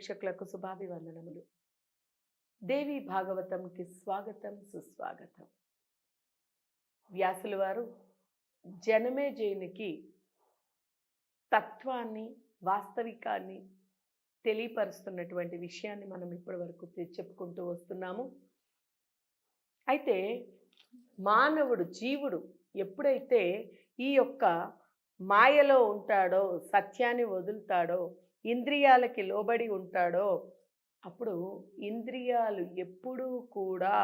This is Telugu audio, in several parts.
ప్రేక్షకులకు శుభాభివందనములు. దేవి భాగవతంకి స్వాగతం సుస్వాగతం. వ్యాసుల వారు జనమే జైనికి తత్వాన్ని వాస్తవికాన్ని తెలియపరుస్తున్నటువంటి విషయాన్ని మనం ఇప్పటి వరకు చెప్పుకుంటూ వస్తున్నాము. అయితే మానవుడు జీవుడు ఎప్పుడైతే ఈ యొక్క మాయలో ఉంటాడో సత్యాన్ని వదులుతాడో ఇంద్రియాలకి లోబడి ఉంటాడో అప్పుడు ఇంద్రియాలు ఎప్పుడూ కూడా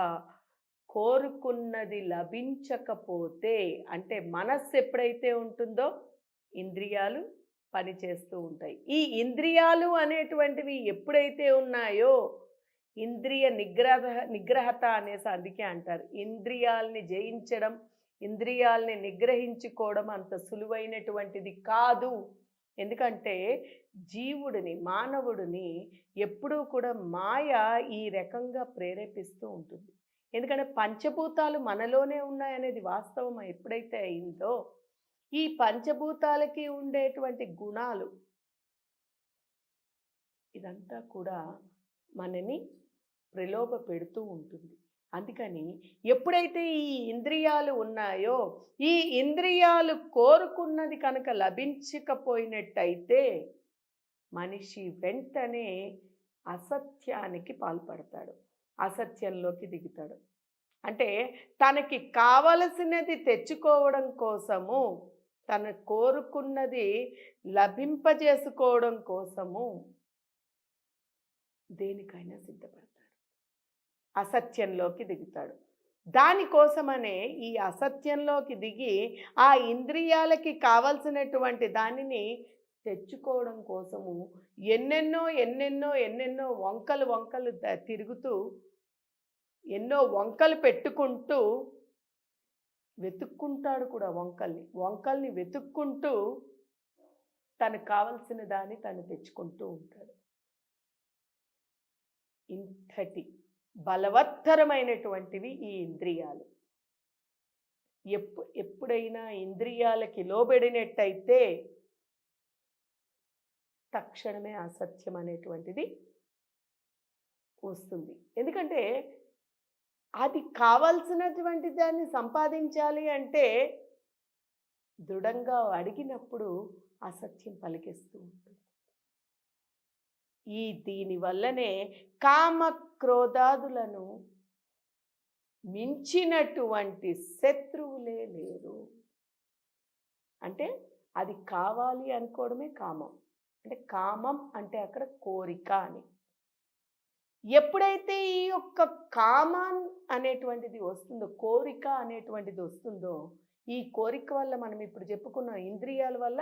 కోరుకున్నది లభించకపోతే అంటే మనస్సు ఎప్పుడైతే ఉంటుందో ఇంద్రియాలు పనిచేస్తూ ఉంటాయి. ఈ ఇంద్రియాలు అనేటువంటివి ఎప్పుడైతే ఉన్నాయో ఇంద్రియ నిగ్రహ నిగ్రహత అనేసి అందుకే అంటారు. ఇంద్రియాల్ని జయించడం ఇంద్రియాల్ని నిగ్రహించుకోవడం అంత సులువైనటువంటిది కాదు. ఎందుకంటే జీవుడిని మానవుడిని ఎప్పుడూ కూడా మాయ ఈ రకంగా ప్రేరేపిస్తూ ఉంటుంది. ఎందుకంటే పంచభూతాలు మనలోనే ఉన్నాయనేది వాస్తవం ఎప్పుడైతే అయిందో? ఈ పంచభూతాలకి ఉండేటువంటి గుణాలు ఇదంతా కూడా మనని ప్రలోభ పెడుతూ ఉంటుంది. అందుకని ఎప్పుడైతే ఈ ఇంద్రియాలు ఉన్నాయో ఈ ఇంద్రియాలు కోరుకున్నది కనుక లభించకపోయినట్టయితే మనిషి వెంటనే అసత్యానికి పాల్పడతాడు అసత్యంలోకి దిగుతాడు. అంటే తనకి కావలసినది తెచ్చుకోవడం కోసము తను కోరుకున్నది లభింపజేసుకోవడం కోసము దేనికైనా సిద్ధపడతాడు. అసత్యంలోకి దిగుతాడు. దానికోసమనే ఈ అసత్యంలోకి దిగి ఆ ఇంద్రియాలకి కావలసినటువంటి దానిని తెచ్చుకోవడం కోసము ఎన్నెన్నో ఎన్నెన్నో ఎన్నెన్నో వంకలు వంకలు తిరుగుతూ ఎన్నో వంకలు పెట్టుకుంటూ వెతుక్కుంటాడు కూడా వంకల్ని. వంకల్ని వెతుక్కుంటూ తనకు కావలసిన దాన్ని తను తెచ్చుకుంటూ ఉంటాడు. ఇంతటి బలవత్తరమైనటువంటివి ఈ ఇంద్రియాలు. ఎప్పు ఎప్పుడైనా ఇంద్రియాలకి లోబడినట్టయితే తక్షణమే అసత్యం అనేటువంటిది వస్తుంది. ఎందుకంటే అది కావాల్సినటువంటి దాన్ని సంపాదించాలి అంటే దృఢంగా అడిగినప్పుడు అసత్యం పలికిస్తూ ఉంటుంది. ఈ దీని వల్లనే కామ క్రోధాదులను మించినటువంటి శత్రువులే లేరు. అంటే అది కావాలి అనుకోవడమే కామం. అంటే కామం అంటే అక్కడ కోరిక అని. ఎప్పుడైతే ఈ యొక్క కామన్ అనేటువంటిది వస్తుందో కోరిక అనేటువంటిది వస్తుందో ఈ కోరిక వల్ల మనం ఇప్పుడు చెప్పుకున్న ఇంద్రియాల వల్ల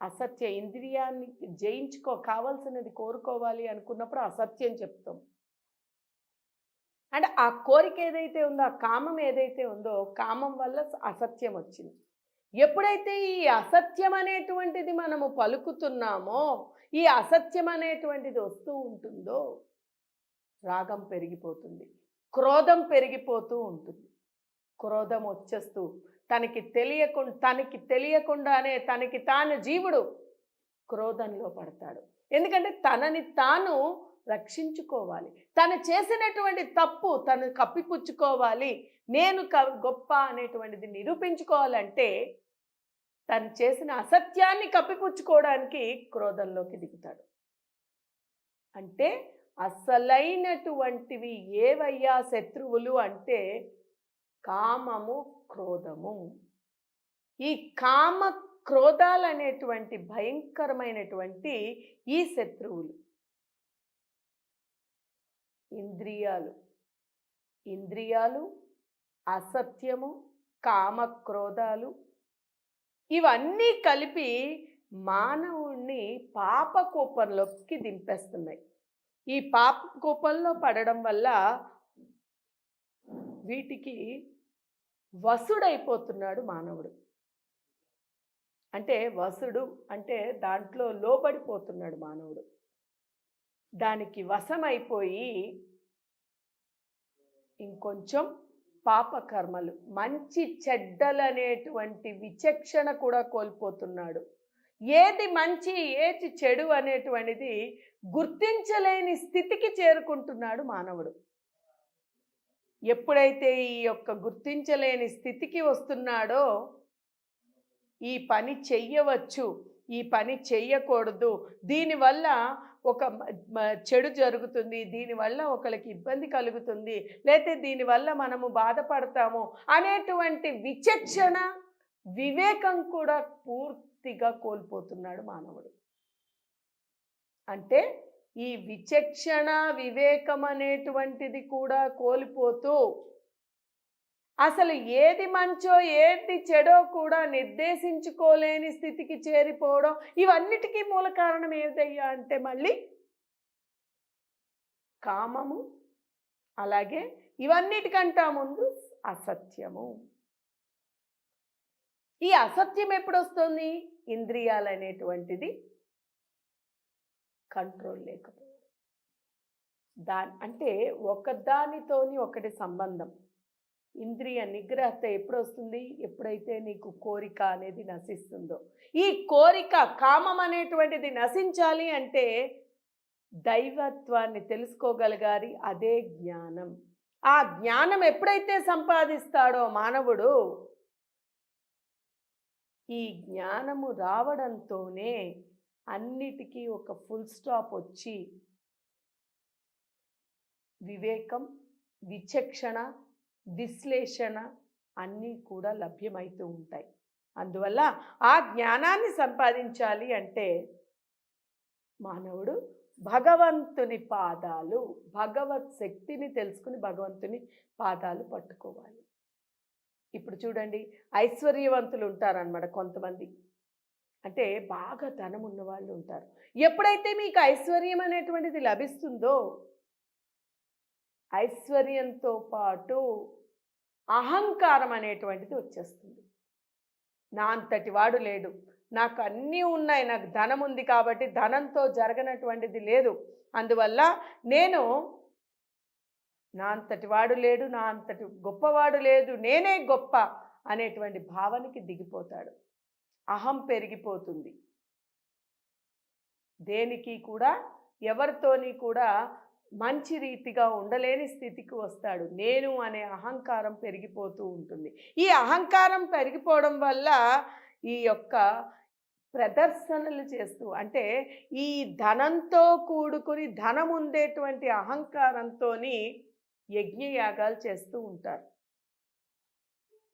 అసత్య ఇంద్రియాన్ని జయించుకో కావాల్సినది కోరుకోవాలి అనుకున్నప్పుడు అసత్యం చెప్తాం. అంటే ఆ కోరిక ఏదైతే ఉందో ఆ కామం ఏదైతే ఉందో కామం వల్ల అసత్యం వచ్చింది. ఎప్పుడైతే ఈ అసత్యం అనేటువంటిది మనము పలుకుతున్నామో ఈ అసత్యం అనేటువంటిది వస్తూ ఉంటుందో రాగం పెరిగిపోతుంది క్రోధం పెరిగిపోతూ ఉంటుంది. క్రోధం వచ్చేస్తూ తనకి తెలియకుండా తనకి తెలియకుండానే తనకి తాను జీవుడు క్రోధంలో పడతాడు. ఎందుకంటే తనని తాను రక్షించుకోవాలి. తను చేసినటువంటి తప్పు తను కప్పిపుచ్చుకోవాలి. నేను క గొప్ప అనేటువంటిది నిరూపించుకోవాలంటే తను చేసిన అసత్యాన్ని కప్పిపుచ్చుకోవడానికి క్రోధంలోకి దిగుతాడు. అంటే అసలైనటువంటివి ఏవయ్యా శత్రువులు అంటే కామము క్రోధము. ఈ కామ క్రోధాలు అనేటువంటి భయంకరమైనటువంటి ఈ శత్రువులు. ఇంద్రియాలు. ఇంద్రియాలు అసత్యము కామ క్రోధాలు ఇవన్నీ కలిపి మానవుణ్ణి పాపకోపంలోకి దింపేస్తున్నాయి. ఈ పాపకూపంలో పడడం వల్ల వీటికి వసుడైపోతున్నాడు మానవుడు. అంటే వసుడు అంటే దాంట్లో లోబడిపోతున్నాడు మానవుడు. దానికి వశమైపోయి ఇంకొంచెం పాపకర్మలు మంచి చెడ్డలనేటువంటి విచక్షణ కూడా కోల్పోతున్నాడు. ఏది మంచి ఏది చెడు అనేటువంటిది గుర్తించలేని స్థితికి చేరుకుంటున్నాడు మానవుడు. ఎప్పుడైతే ఈ యొక్క గుర్తించలేని స్థితికి వస్తున్నాడో ఈ పని చెయ్యవచ్చు ఈ పని చెయ్యకూడదు దీనివల్ల ఒక మ- చెడు జరుగుతుంది దీనివల్ల ఒకరికి ఇబ్బంది కలుగుతుంది లేకపోతే దీనివల్ల మనము బాధపడతాము అనేటువంటి విచక్షణ వివేకం కూడా పూర్తిగా కోల్పోతున్నాడు మానవుడు. అంటే ఈ విచక్షణ వివేకం అనేటువంటిది కూడా కోల్పోతూ అసలు ఏది మంచో ఏది చెడో కూడా నిర్దేశించుకోలేని స్థితికి చేరిపోవడం ఇవన్నిటికీ మూల కారణం ఏదయ్యా అంటే మళ్ళీ కామము అలాగే ఇవన్నిటికంటా ముందు అసత్యము. ఈ అసత్యం ఎప్పుడు వస్తుంది ఇంద్రియాలు అనేటువంటిది కంట్రోల్ లేకపోవడం. దా అంటే ఒకదానితోని ఒకటి సంబంధం. ఇంద్రియ నిగ్రహత ఎప్పుడు వస్తుంది ఎప్పుడైతే నీకు కోరిక అనేది నశిస్తుందో. ఈ కోరిక కామం అనేటువంటిది నశించాలి అంటే దైవత్వాన్ని తెలుసుకోగలగాలి అదే జ్ఞానం. ఆ జ్ఞానం ఎప్పుడైతే సంపాదిస్తాడో మానవుడు ఈ జ్ఞానము రావడంతోనే అన్నిటికీ ఒక ఫుల్ స్టాప్ వచ్చి వివేకం విచక్షణ విశ్లేషణ అన్నీ కూడా లభ్యమవుతూ ఉంటాయి. అందువల్ల ఆ జ్ఞానాన్ని సంపాదించాలి అంటే మానవుడు భగవంతుని పాదాలు భగవత్ శక్తిని తెలుసుకుని భగవంతుని పాదాలు పట్టుకోవాలి. ఇప్పుడు చూడండి ఐశ్వర్యవంతులు ఉంటారనమాట కొంతమంది. అంటే బాగా ధనం ఉన్న వాళ్ళు ఉంటారు. ఎప్పుడైతే మీకు ఐశ్వర్యం అనేటువంటిది లభిస్తుందో ఐశ్వర్యంతో పాటు అహంకారం అనేటువంటిది వచ్చేస్తుంది. నా అంతటి వాడు లేడు. నాకు అన్నీ ఉన్నాయి. నాకు ధనం ఉంది కాబట్టి ధనంతో జరగనటువంటిది లేదు. అందువల్ల నేను నా అంతటి వాడు లేడు. నా అంతటి గొప్పవాడు లేదు. నేనే గొప్ప అనేటువంటి భావనకి దిగిపోతాడు. అహం పెరిగిపోతుంది. దేనికి కూడా ఎవరితోని కూడా మంచి రీతిగా ఉండలేని స్థితికి వస్తాడు. నేను అనే అహంకారం పెరిగిపోతూ ఉంటుంది. ఈ అహంకారం పెరిగిపోవడం వల్ల ఈ యొక్క ప్రదర్శనలు చేస్తూ అంటే ఈ ధనంతో కూడుకుని ధనం ఉండేటువంటి అహంకారంతో యజ్ఞయాగాలు చేస్తూ ఉంటారు.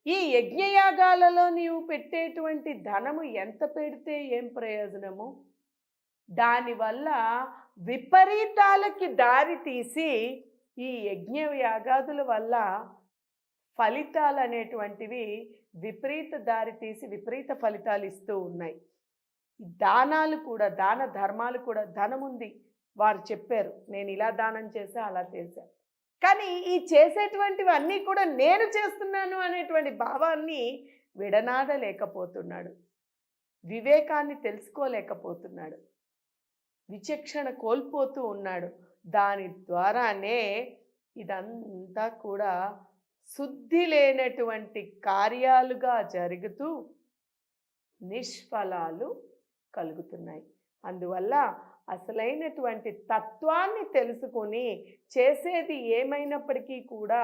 ఈ యజ్ఞయాగాలలో నీవు పెట్టేటువంటి ధనము ఎంత పెడితే ఏం ప్రయోజనము? దానివల్ల విపరీతాలకి దారి తీసి ఈ యజ్ఞ యాగాదుల వల్ల ఫలితాలు అనేటువంటివి విపరీత దారి తీసి విపరీత ఫలితాలు ఇస్తూ ఉన్నాయి. దానాలు కూడా దాన ధర్మాలు కూడా ధనం ఉంది. వారు చెప్పారు నేను ఇలా దానం చేశా అలా చేశా. కానీ ఈ చేసేటువంటివి అన్నీ కూడా నేను చేస్తున్నాను అనేటువంటి భావాన్ని విడనాడలేకపోతున్నాడు. వివేకాన్ని తెలుసుకోలేకపోతున్నాడు. విచక్షణ కోల్పోతూ ఉన్నాడు. దాని ద్వారానే ఇదంతా కూడా శుద్ధి లేనటువంటి కార్యాలుగా జరుగుతూ నిష్ఫలాలు కలుగుతున్నాయి. అందువల్ల అసలైనటువంటి తత్వాన్ని తెలుసుకొని చేసేది ఏమైనప్పటికీ కూడా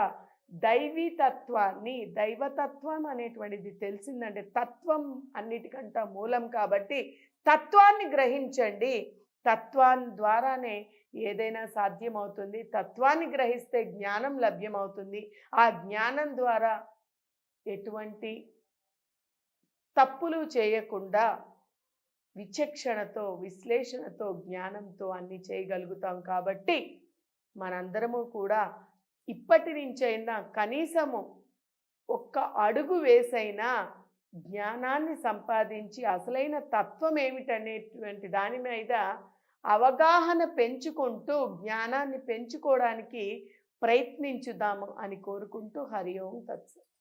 దైవీ తత్వాన్ని దైవతత్వం అనేటువంటిది తెలిసిందంటే తత్వం అన్నిటికంట మూలం కాబట్టి తత్వాన్ని గ్రహించండి. తత్వాన్ని ద్వారానే ఏదైనా సాధ్యమవుతుంది. తత్వాన్ని గ్రహిస్తే జ్ఞానం లభ్యమవుతుంది. ఆ జ్ఞానం ద్వారా ఎటువంటి తప్పులు చేయకుండా విచక్షణతో విశ్లేషణతో జ్ఞానంతో అన్ని చేయగలుగుతాం కాబట్టి మనందరము కూడా ఇప్పటి నుంచైనా కనీసము ఒక్క అడుగు వేసైనా జ్ఞానాన్ని సంపాదించి అసలైన తత్వం ఏమిటనేటువంటి దాని మీద అవగాహన పెంచుకుంటూ జ్ఞానాన్ని పెంచుకోవడానికి ప్రయత్నించుదాము అని కోరుకుంటూ హరి ఓం తత్సత్